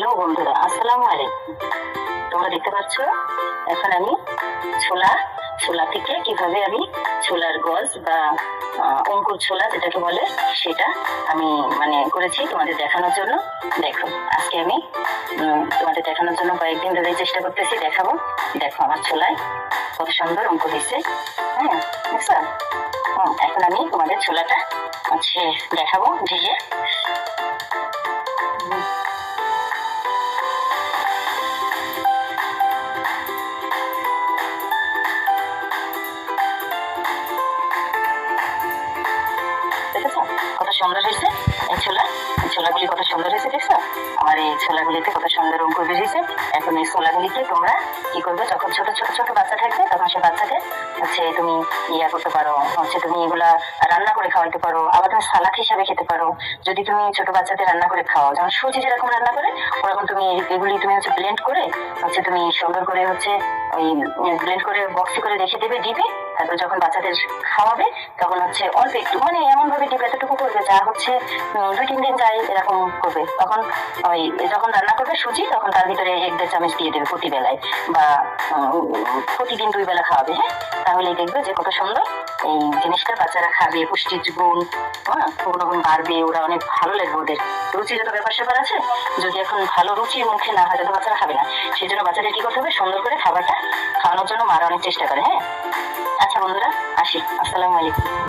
Hello বন্ধুরা আসসালামু আলাইকুম। তোমরা দেখতে পাচ্ছ এখন আমি ছোলা ছোলা থেকে কীভাবে আমি ছোলার গজ বা অঙ্কুর ছোলা যেটাকে বলে সেটা আমি মানে করেছি তোমাদের দেখানোর জন্য। দেখো আজকে আমি তোমাদের দেখানোর জন্য কয়েকদিন ধরে চেষ্টা করতেছি দেখাবো। দেখো আমার ছোলায় কত সুন্দর অঙ্কুর হয়েছে। হ্যাঁ হুম, এখন আমি তোমাদের ছোলাটা হচ্ছে দেখাবো ঢেলে কত সুন্দর হয়েছে ছোলা ছোলাগুলি কত সুন্দর হয়েছে দেখছ আমার এই ছোলাগুলিতে কত সুন্দর অঙ্কুর বেরিয়েছে এখন এই ছোলাগুলিকে তোমরা কি করবে? যখন ছোট ছোট ছোট বাচ্চা থাকবে, তখন সে বাচ্চাকে হচ্ছে তুমি ইয়া করতে পারো, হচ্ছে তুমি এগুলা রান্না করে খাওয়াইতে পারো আবার তুমি সালাদ হিসাবে খেতে পারো। যদি তুমি ছোট বাচ্চাদের রান্না করে খাওয়াও, যেমন সুজি যেরকম রান্না করে, ওরকম তুমি এগুলি তুমি হচ্ছে ব্লেন্ড করে, হচ্ছে তুমি সুন্দর করে হচ্ছে ওই ব্লেন্ড করে বক্সে করে রেখে দেবে, ডিপে। তারপর যখন বাচ্চাদের খাওয়াবে, তখন হচ্ছে অল্প একটু মানে এমন ভাবে ডিপ এতটুকু করবে, যা হচ্ছে দুই তিন দিন যায় এরকম করবে। তখন ওই যখন রান্না করবে সুজি, তখন তার ভিতরে এক দেড় চামচ দিয়ে দেবে প্রতি বেলায় বা প্রতিদিন দুই বেলা খাওয়াবে হ্যাঁ? তাহলেই দেখবে যে কত সুন্দর এই জিনিসটা বাচ্চারা খাবে, পুষ্টির গুণ হ্যাঁ? পুরো গুণ বাড়বে, ওরা অনেক ভালো লাগবে ওদের। রুচির তো ব্যাপার স্যাপার আছে, যদি এখন ভালো রুচি মুখে না হয়, তাহলে বাচ্চারা খাবে না। সেই জন্য বাচ্চাদের কি করতে হবে? সুন্দর করে খাবারটা খাওয়ানোর জন্য মারা অনেক চেষ্টা করে হ্যাঁ? আচ্ছা বন্ধুরা, আসি। আসসালামু আলাইকুম।